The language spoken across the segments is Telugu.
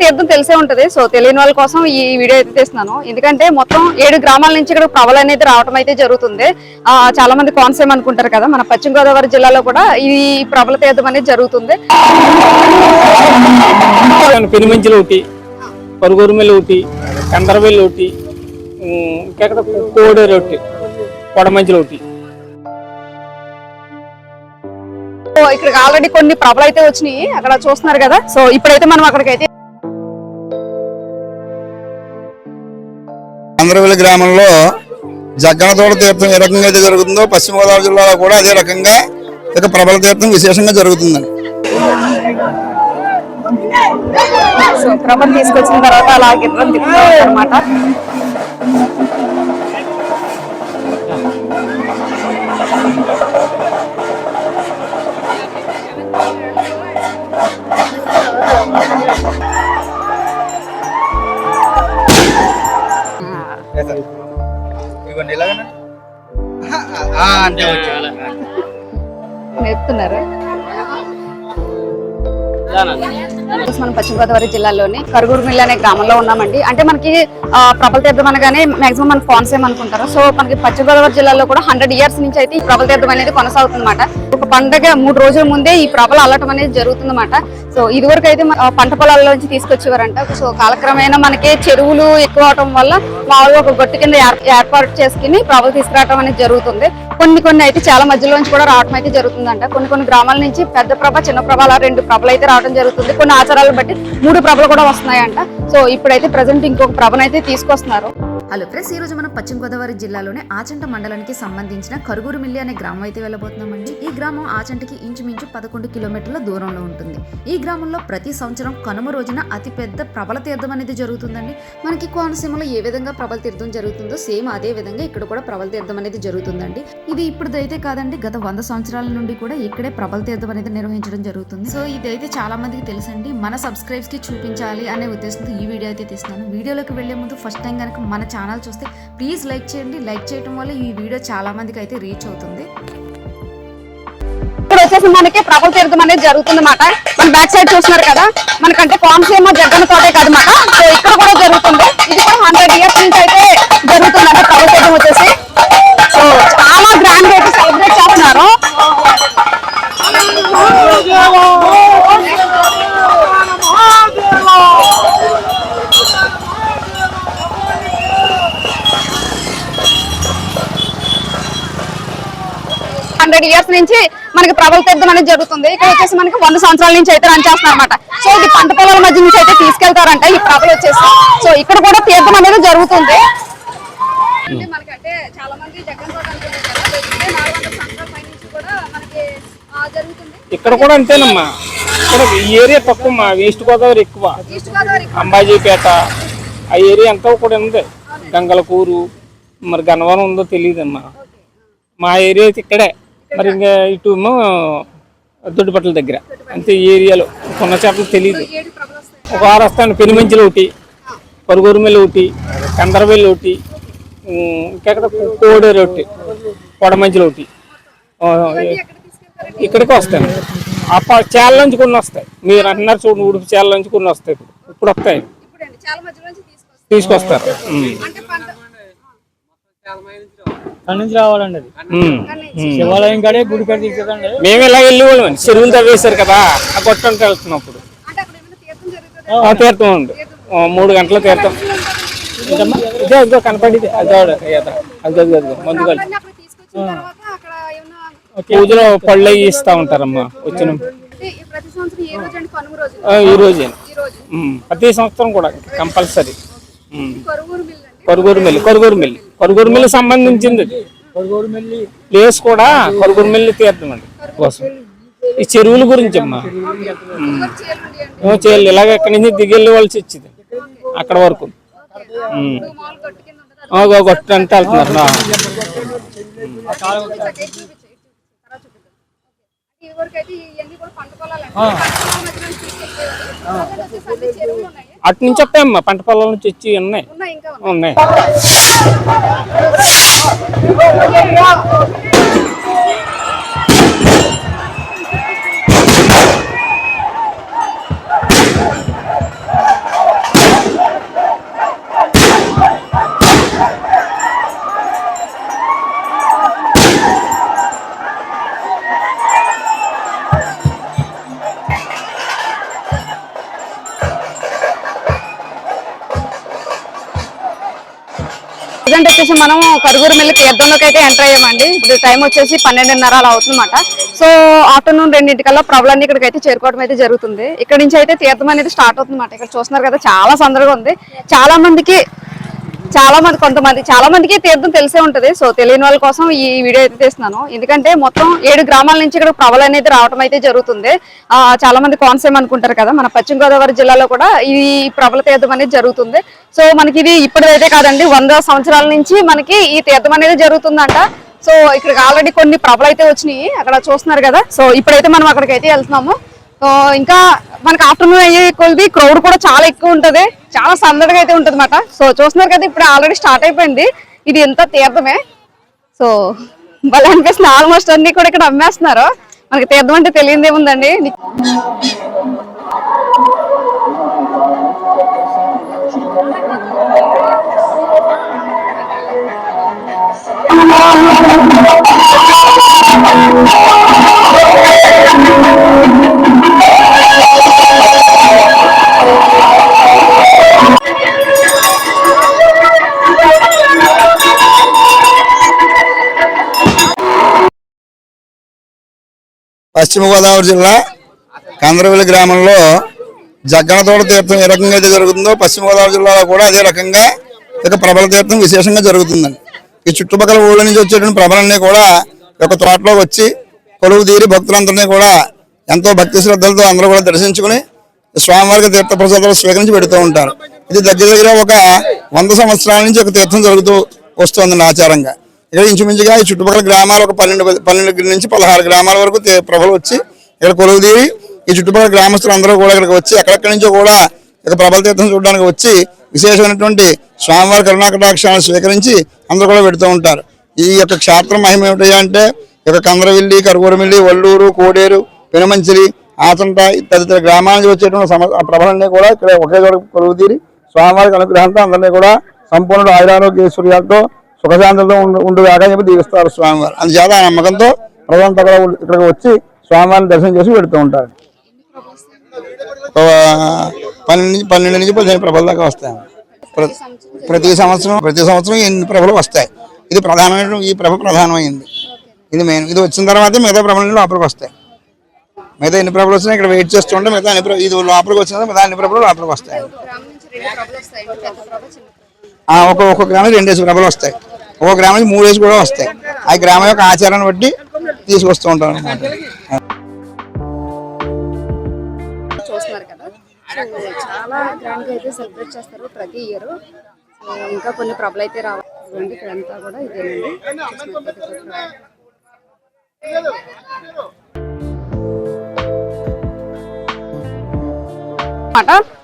తీర్థం తెలిసే ఉంటది. సో తెలియని వాళ్ళ కోసం ఈ వీడియో అయితే తీస్తున్నాను. ఎందుకంటే మొత్తం ఏడు గ్రామాల నుంచి ఇక్కడ ప్రభలు అనేది రావడం అయితే జరుగుతుంది. ఆ, చాలా మంది కోనసీమ అనుకుంటారు కదా మన పశ్చిమ గోదావరి జిల్లాలో కూడా ఈ ప్రభల తీర్థం అనేది జరుగుతుంది. పెనుమంచులు ఒకటి పరుగురుమెల్లి ఒకటి కందరవెల్లి ఒకటి ఇంకెక్కడ కోడేరు ఒకటి కొడమంచులు ఒకటి. ఇక్కడికి ఆల్రెడీ కొన్ని ప్రభలు అయితే వచ్చినాయి. అక్కడ చూస్తున్నారు కదా. సో ఇప్పుడైతే మనం అక్కడికి చంద్రవెల్లి గ్రామంలో జగ్గనతోడ తీర్థం ఏ రకంగా అయితే జరుగుతుందో పశ్చిమ గోదావరి జిల్లాలో కూడా అదే రకంగా ఇక ప్రబల తీర్థం విశేషంగా జరుగుతుందండి. సో ప్రభలు తీసుకొచ్చిన తర్వాత అలా గిర్రం తిప్పుతారు అనమాట నేర్పుతున్నారు? మనం పశ్చిమ గోదావరి జిల్లాలోని కరుగురు మిల్ అనే గ్రామంలో ఉన్నామండి. అంటే మనకి ప్రబల తీర్థం అనగానే మాక్సిమం మన కోనసీమ అనుకుంటారు సో మనకి పశ్చిమ గోదావరి జిల్లాలో కూడా హండ్రెడ్ ఇయర్స్ నుంచి అయితే ఈ ప్రబల తీర్థం అనేది కొనసాగుతుందన్నమాట. ఒక పండగ మూడు రోజుల ముందే ఈ ప్రభలు అల్లటం అనేది జరుగుతుందన్నమాట. సో ఇదివరకు అయితే మన- ఆ, పంట పొలాల నుంచి తీసుకొచ్చేవారంట. సో కాలక్రమేణా మనకి చెరువులు ఎక్కువ అవటం వల్ల మామూలుగా ఒక గొట్టు కింద ఏర్- ఏర్పాటు చేసుకుని ప్రభలు తీసుకురావడం అనేది జరుగుతుంది. కొన్ని కొన్ని అయితే చాలా మధ్యలో నుంచి కూడా రావడం అయితే జరుగుతుందంట. కొన్ని కొన్ని గ్రామాల నుంచి పెద్ద ప్రభ చిన్న ప్రభ అలా రెండు ప్రభలు అయితే రావడం జరుగుతుంది. కొన్ని ఆచారాలను బట్టి మూడు ప్రభలు కూడా వస్తున్నాయంట. సో ఇప్పుడైతే ప్రజెంట్ ఇంకొక ప్రభనైతే తీసుకొస్తున్నారు. హలో ఫ్రెండ్స్ ఈ రోజు మనం పశ్చిమ గోదావరి జిల్లాలోని ఆచంట మండలానికి సంబంధించిన కరుగురు మిల్లి అనే గ్రామం అయితే వెళ్ళబోతున్నామండి. ఈ గ్రామం ఆచంటకి ఇంచుమించు పదకొండు కిలోమీటర్ల దూరంలో ఉంటుంది. ఈ గ్రామంలో ప్రతి సంవత్సరం కనుమ రోజున అతిపెద్ద ప్రబల తీర్థం అనేది జరుగుతుందండి. మనకి కోనసీమలో ఏ విధంగా ప్రబల తీర్థం జరుగుతుందో సేమ్ అదే విధంగా ఇక్కడ కూడా ప్రబల తీర్థం అనేది జరుగుతుందండి. ఇది ఇప్పుడుదైతే కాదండి గత వంద సంవత్సరాల నుండి కూడా ఇక్కడే ప్రబల తీర్థం అనేది నిర్వహించడం జరుగుతుంది. సో ఇదైతే చాలా మందికి తెలుసండి మన సబ్స్క్రైబ్స్కి చూపించాలి అనే ఉద్దేశంతో ఈ వీడియో అయితే తీస్తున్నాను. వీడియోలోకి వెళ్ళే ముందు ఫస్ట్ టైం కనుక మన ఛానల్ చూస్తే ప్లీజ్ లైక్ చేయండి. లైక్ చేయడం వల్ల ఈ వీడియో చాలా మందికి అయితే రీచ్ అవుతుంది. ఇక్కడ వచ్చేసి మనకి ప్రభల తీర్థం అనేది జరుగుతుంది అన్నమాట మన బ్యాక్ సైడ్ చూస్తున్నారు కదా మనకంటే కోనసీమ జగ్గన తోటే కదమాట సో ఇక్కడ కూడా జరుగుతుంది. ఇది కూడా హండ్రెడ్ ఇయర్స్ నుంచి అయితే జరుగుతుంది అంటే ప్రభల తీర్థం వచ్చేసి. హండ్రెడ్ ఇయర్స్ నుంచి మనకి ప్రభల తీర్థం అనేది జరుగుతుంది. ఇక్కడ వచ్చేసి మనకి వంద సంవత్సరాల నుంచి అయితే రన్ చేస్తున్నారు అనమాట సో ఇది పంట పొలాల మధ్య నుంచి అయితే తీసుకెళ్తారంట ఈ ప్రభలు వచ్చేసి. సో ఇక్కడ కూడా తీర్థం అనేది జరుగుతుంది. మనకంటే చాలా మంది జగన్ ఆ, జరుగుతుంది. ఇక్కడ కూడా అంతేనమ్మా. ఇక్కడ ఈ ఏరియా తక్కువ ఈస్ట్ గోదావరి ఎక్కువ. అంబాజీపేట ఆ ఏరియా అంతా కూడా ఉంది. గంగలకూరు మరి గన్నవరం ఉందో తెలియదమ్మా. మా ఏరియా ఇక్కడే. మరి ఇంకా ఇటు ఏమో దొడ్డుపట్ల దగ్గర. అంతే ఈ ఏరియాలో కొన్న చేపలు తెలియదు ఒక వారు వస్తాను పెనుమంచులు ఒకటి పరుగురుమెల్లి ఒకటి కందరవెల్లి ఒకటి ఇంకెక్కడ కోడేరు ఒకటి కొడమంచులు ఒకటి. ఇక్కడికి వస్తాయి ఆ ప- చేల నుంచి కొన్ని వస్తాయి. మీరు అంటున్నారు చూడండి ఉడుపు చేల నుంచి కొన్ని వస్తాయి. ఇప్పుడు ఇప్పుడు వస్తాయి తీసుకొస్తారు. అక్కడి నుంచి రావాలండి అది. శివాలయం కాడే గుడి కాడ తీసుకెళ్ళండి మేము ఇలా వెళ్ళేవాళ్ళం చెరువులు తవ్వేశారు కదా ఆ గొట్టంటే వెళ్తున్నాం అప్పుడు. అంటే అక్కడ ఏమైనా తీర్థం ఉంది. మూడు గంటల తీర్థం. ఇదే అదిగో కనపడింది. అదో. అదిగో ముందు పూజలో పళ్ళు అవి ఇస్తా ఉంటారమ్మా వచ్చిన ఈ ప్రతి సంవత్సరం ఏ రోజు అండి? కనుమ రోజు. ఆ, ఈ రోజే. ఈ రోజు. ఉమ్. ప్రతి సంవత్సరం కూడా కంపల్సరీ. కరువూరు మిల్ అండి కొరుగురు మిల్లి కొరుగురు మిల్లి కొరుగురు మిల్లి. సంబంధించింది ప్లేస్ కూడా కొరుగురు మిల్లి తీర్థం అండి. కోసం. ఈ చెరువుల గురించి అమ్మా. చేయాలి ఇలాగ ఎక్కడి నుంచి దిగెళ్ళి వాళ్ళసి వచ్చింది అక్కడ వరకు. ఉమ్. మామూలు గట్టు కింద ఉంటుంది ఆ, గో గొట్టు అంటే వెళ్తున్నారు అటు నుంచి వస్తాయమ్మా పంట పొలాల నుంచి వచ్చి ఉన్నాయి. ఉన్నాయి మనం మిల్లి తీర్థంలోకి అయితే ఎంటర్ అయ్యామండి. ఇప్పుడు టైం వచ్చేసి పన్నెండున్నర అలా అవుతుందన్నమాట. సో ఆఫ్టర్నూన్ రెండింటికల్లా ప్రబలన్నీ ఇక్కడికి అయితే చేరుకోవడం అయితే జరుగుతుంది. ఇక్కడ నుంచి అయితే తీర్థం అనేది స్టార్ట్ అవుతుందన్నమాట. ఇక్కడ చూస్తున్నారు కదా చాలా సందడిగా ఉంది. చాలా మందికి చాలా మంది కొంతమంది చాలా మందికి తీర్థం తెలిసే ఉంటది. సో తెలియని వాళ్ళ కోసం ఈ వీడియో అయితే తీస్తున్నాను. ఎందుకంటే మొత్తం ఏడు గ్రామాల నుంచి ఇక్కడ ప్రభలు అనేది రావడం అయితే జరుగుతుంది. చాలా మంది కోనసీమ అనుకుంటారు కదా మన పశ్చిమ గోదావరి జిల్లాలో కూడా ఈ ప్రభల తీర్థం అనేది జరుగుతుంది. సో మనకి ఇది ఇప్పుడైతే కాదండి వంద సంవత్సరాల నుంచి మనకి ఈ తీర్థం అనేది జరుగుతుందంట. సో ఇక్కడికి ఆల్రెడీ కొన్ని ప్రభలు అయితే వచ్చినాయి అక్కడ చూస్తున్నారు కదా. సో ఇప్పుడైతే మనం అక్కడికి అయితే వెళ్తున్నాము. సో ఇంకా మనకి ఆఫ్టర్నూన్ అయ్యే కొద్ది క్రౌడ్ కూడా చాలా ఎక్కువ ఉంటది. చాలా సందడిగా అయితే ఉంటది అనమాట సో చూస్తున్నారు కదా ఇప్పుడు ఆల్రెడీ స్టార్ట్ అయిపోయింది. ఇది ఎంత తీర్థమే. సో భలే అనిపిస్తుంది. ఆల్మోస్ట్ అన్ని కూడా ఇక్కడ అమ్మేస్తున్నారు. మనకి తీర్థం అంటే తెలియదే ఉందండి. Oh, పశ్చిమ గోదావరి జిల్లా కందరవెల్లి గ్రామంలో జగ్గనతోడ తీర్థం ఏ రకంగా అయితే జరుగుతుందో పశ్చిమ గోదావరి జిల్లాలో కూడా అదే రకంగా ఇక ప్రబల తీర్థం విశేషంగా జరుగుతుందండి. ఈ చుట్టుపక్కల ఊళ్ళ నుంచి వచ్చేటువంటి ప్రభలన్నీ కూడా ఒక తోటలో వచ్చి కొలువు తీరి భక్తులందరినీ కూడా ఎంతో భక్తి శ్రద్ధలతో అందరూ కూడా దర్శించుకుని స్వామివారికి తీర్థ ప్రసాదాలు స్వీకరించి పెడుతూ ఉంటారు. ఇది దగ్గర దగ్గర ఒక వంద సంవత్సరాల నుంచి ఒక తీర్థం జరుగుతూ వస్తుందండి ఆచారంగా. ఇక్కడ ఇంచుమించుగా ఈ చుట్టుపక్కల గ్రామాలు ఒక పన్నెండు పన్నెండు నుంచి పదహారు గ్రామాల వరకు ప్రభలు వచ్చి ఇక్కడ కొలువు తీరి ఈ చుట్టుపక్కల గ్రామస్తులు అందరూ కూడా ఇక్కడికి వచ్చి ఎక్కడెక్కడి నుంచో కూడా ఇక ప్రభల తీర్థం చూడడానికి వచ్చి విశేషమైనటువంటి స్వామివారి కరుణాకటాక్షాలను స్వీకరించి అందరూ కూడా పెడుతూ ఉంటారు. ఈ యొక్క క్షేత్రం మహిమ ఏమిటి అంటే ఇక కందరవిల్లి కరుగురమిల్లి వల్లూరు కోడేరు పెనుమంచిలి ఆచంట తదితర గ్రామాల నుంచి వచ్చేటువంటి సమ ప్రభలన్నీ కూడా ఇక్కడ ఒకే చోట కొలువు తీరి స్వామివారికి అనుగ్రహంతో అందరినీ కూడా సంపూర్ణ ఆయురారోగ్యేశ్వర్యాలతో సుఖశాంతులతో ఉండు ఉండుగాక చెప్పి దీవిస్తారు స్వామివారు. అందుచేత ఆ నమ్మకంతో ప్రజలంతా కూడా ఇక్కడికి వచ్చి స్వామివారిని దర్శనం చేసి పెడుతూ ఉంటారు. పన్నెండు నుంచి పన్నెండు నుంచి పదిహేను ప్రభల దాకా వస్తాయి. ప్ర- ప్రతి సంవత్సరం ప్రతి సంవత్సరం ఎన్ని ప్రభలు వస్తాయి? ఇది ప్రధానమైన ఈ ప్రభ ప్రధానమైంది. ఇది మెయిన్. ఇది వచ్చిన తర్వాత మిగతా ప్రభలు లోపలికి వస్తాయి. మిగతా ఎన్ని ప్రభలు వచ్చినా ఇక్కడ వెయిట్ చేస్తుంటే మిగతా అన్ని ఇది లోపలికి వచ్చిన తర్వాత మిగతా అన్ని ప్రభలు లోపలికి వస్తాయి. ఆ, ఒక ఒక్కొక్క గ్రామం రెండేసి ప్రభలు వస్తాయి. ఒక గ్రామం నుంచి వేసి కూడా వస్తాయి. ఆ గ్రామం యొక్క ఆచారాన్ని బట్టి తీసుకొస్తూ ఉంటాం అనమాట చూస్తున్నారు కదా. చాలా గ్రాండ్గా అయితే సెలబ్రేట్ చేస్తారు ప్రతి ఇయర్ ఇంకా కొన్ని ప్రభలు అయితే రావాలి. ఇదిగోండి ఇక్కడంతా కూడా ఇదేనండి.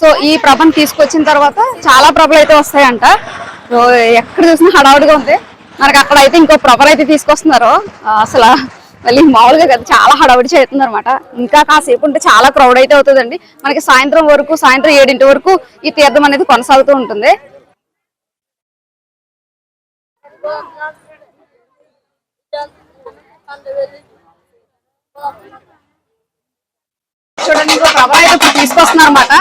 సో ఈ ప్రభను తీసుకొచ్చిన తర్వాత చాలా ప్రభలు అయితే వస్తాయంట. ఎక్కడ చూసినా హడావుడిగా ఉంది. మనకి అక్కడ అయితే ఇంకో ప్రభలు అయితే తీసుకొస్తున్నారు. అసలు మళ్ళీ మామూలుగా కదా చాలా హడావుడి చేస్తున్నారు అనమాట ఇంకా కాసేపు ఉంటే చాలా క్రౌడ్ అయితే అవుతుందండి. మనకి సాయంత్రం వరకు సాయంత్రం ఏడింటి వరకు ఈ తీర్థం అనేది కొనసాగుతూ ఉంటుంది. చూడండి ఇంకో ప్రభావం తీసుకొస్తున్నారు అనమాట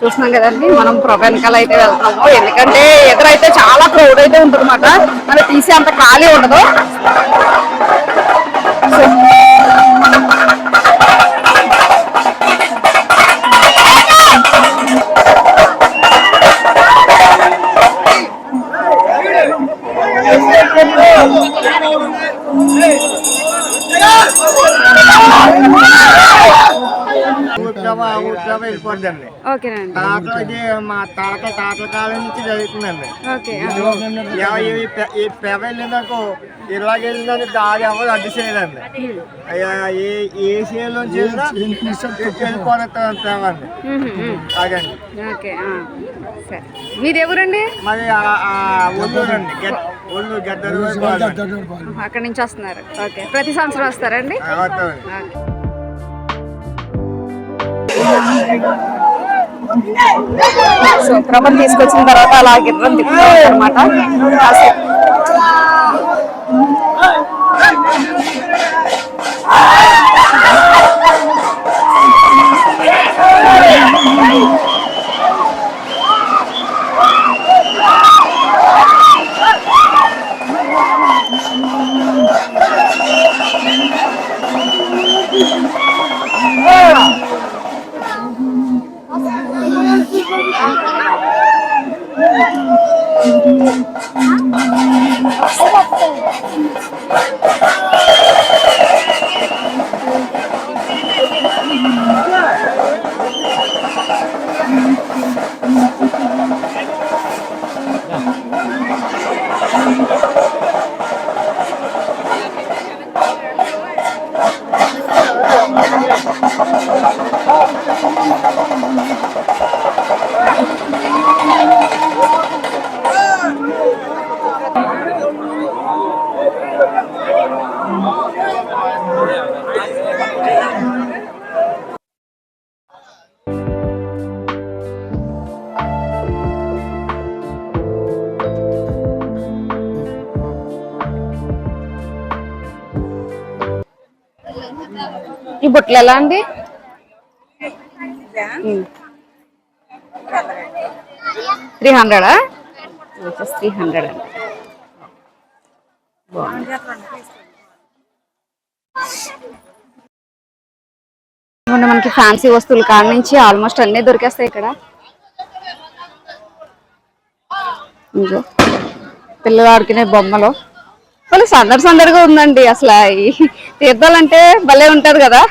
చూస్తున్నాం కదండి మనం వెనకాల అయితే వెళ్తున్నాము. ఎందుకంటే ఎదురైతే చాలా క్రౌడ్ అయితే ఉంటుందన్నమాట. మనం తీసే అంత ఖాళీ ఉండదు. వెళ్ళిపోద్దండి తాతలకి మా తాత తాతల కాలం నుంచి జరుగుతుందండి. ఈ పెవ వెళ్ళిందకు ఇలాగ వెళ్ళిందని దారి ఎవరు అడ్డు చేయదండి. ఏ నుంచి వెళ్ళిపోతుంది పెవండి అదండి మీరెవరండి? మరి ఒళ్ళూరండి ఒళ్ళు గద్దరు అక్కడి నుంచి వస్తున్నారు. ఓకే ప్రతి సంవత్సరం వస్తారండి? సో క్రమం తీసుకొచ్చిన తర్వాత అలా గిర్రం తిప్పుతారు అనమాట ఈ బుట్టలు ఎలా అండి? త్రీ హండ్రెడా త్రీ హండ్రెడ్ అండి. మనకి ఫ్యాన్సీ వస్తువుల కాడ నుంచి ఆల్మోస్ట్ అన్నీ దొరికేస్తాయి ఇక్కడ. ఇదిగో. పిల్లలు ఆడుకునే బొమ్మలు. వాళ్ళు సందడి సందడిగా ఉందండి అసలు ఈ తీర్థాలంటే భలే ఉంటది కదా.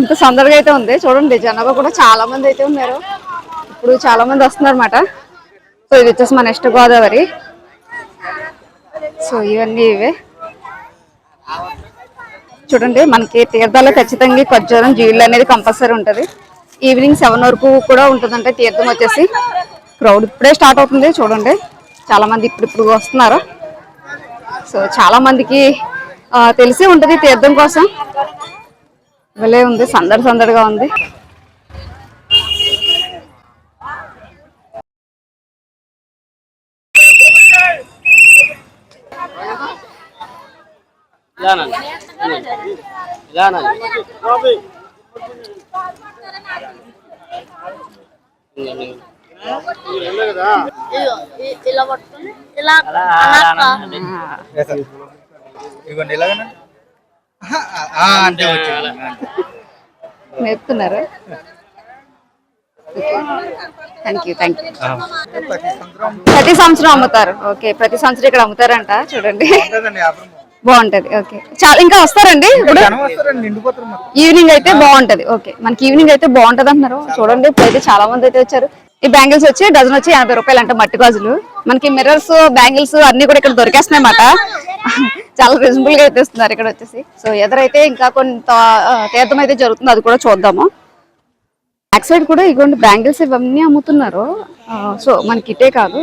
ఇంత సందడిగా అయితే ఉంది. చూడండి జనాభా కూడా చాలా మంది అయితే ఉన్నారు. ఇప్పుడు చాలా మంది వస్తున్నారు అనమాట సో ఇది వచ్చేసి మన ఇష్ట గోదావరి. సో ఇవన్నీ ఇవే. చూడండి మనకి తీర్థాలు ఖచ్చితంగా ఖర్జూరం జీళ్ళు అనేది కంపల్సరీ ఉంటుంది. ఈవినింగ్ సెవెన్ వరకు కూడా ఉంటుందంటే తీర్థం వచ్చేసి. క్రౌడ్ ఇప్పుడే స్టార్ట్ అవుతుంది చూడండి. చాలా మంది ఇప్పుడు ఇప్పుడు వస్తున్నారు. సో చాలా మందికి తెలిసే ఉంటుంది తీర్థం కోసం. భలే ఉంది సందడి సందడిగా ఉంది. ఇలా ఇలా అనాక ఇవ్వండి ఇలాగనా? అంటే నేర్పుతున్నారు? థ్యాంక్ యూ థ్యాంక్ యూ ప్రతి సంవత్సరం అమ్ముతారు. ఓకే ప్రతి సంవత్సరం ఇక్కడ అమ్ముతారంట చూడండి. బాగుంటది ఓకే. చాలా ఇంకా వస్తారండి ఇప్పుడు? ఈవినింగ్ అయితే బాగుంటది ఓకే. మనకి ఈవినింగ్ అయితే బాగుంటది అంటున్నారు చూడండి ఇప్పుడైతే చాలా మంది అయితే వచ్చారు. ఈ బ్యాంగిల్స్ వచ్చి డజన్ వచ్చి ఎనభై రూపాయలు అంట మట్టి గాజులు. మనకి మిర్రర్స్ బ్యాంగిల్స్ అన్ని కూడా ఇక్కడ దొరికేస్తున్నాయి అన్నమాట చాలా రీజనబుల్గా అయితే ఇస్తున్నారు ఇక్కడ వచ్చేసి. సో ఎదురైతే ఇంకా కొంత తీర్థం అయితే జరుగుతుంది అది కూడా చూద్దాము. బ్యాక్ సైడ్ కూడా ఇగోండి బ్యాంగిల్స్ ఇవన్నీ అమ్ముతున్నారు. సో మనకి ఇటే కాదు.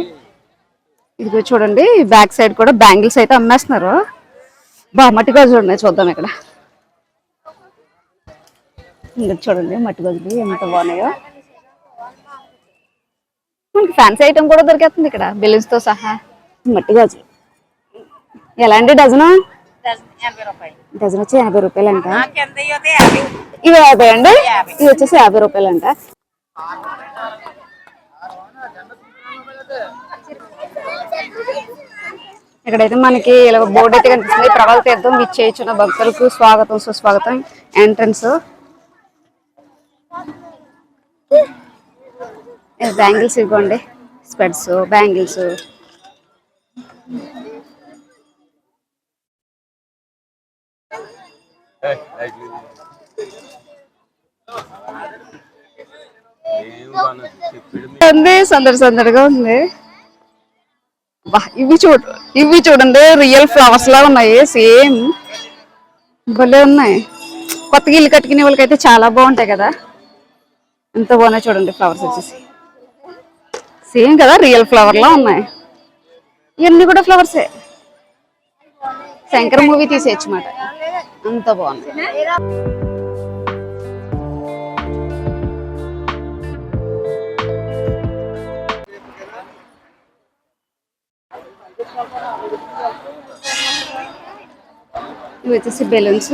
ఇదిగో చూడండి బ్యాక్ సైడ్ కూడా బ్యాంగిల్స్ అయితే అమ్మేస్తున్నారు. బా మట్టి గాజులు ఉన్నాయి చూద్దాం ఇక్కడ. ఇంకా చూడండి మట్టి గాజులు ఎంత బాగున్నాయో. మనకి ఫ్యాన్సీ ఐటమ్ కూడా దొరికేస్తుంది ఇక్కడ బెలూన్స్తో సహా. మట్టి గాజులు. ఎలా అండి డజను డజన్ వచ్చి యాభై రూపాయలు అంట ఇవి యాభై అండి? ఇవి వచ్చేసి యాభై రూపాయలు అంట ఇక్కడైతే మనకి ఇలా బోర్డు అయితే కనిపిస్తుంది. ప్రబల తీర్థం విచ్చేయించిన భక్తులకు స్వాగతం సుస్వాగతం. ఎంట్రన్స్ బ్యాంగిల్స్ ఇవ్వండి. స్పెడ్స్ బ్యాంగిల్స్. ఉంది సందడి సందడిగా ఉంది. ఇవి చూడు ఇవి చూడండి రియల్ ఫ్లవర్స్ లా ఉన్నాయి సేమ్ భలే ఉన్నాయి. కొత్తగా ఇల్లు కట్టుకునే వాళ్ళకైతే చాలా బాగుంటాయి కదా. ఎంత బాగున్నాయి చూడండి ఫ్లవర్స్ వచ్చేసి. సేమ్ కదా రియల్ ఫ్లవర్ లా ఉన్నాయి. ఇవన్నీ కూడా ఫ్లవర్సే శంకర్ మూవీ తీసేయచ్చు మాట. అంత బాగుంది ఇవి వచ్చేసి బెలూన్స్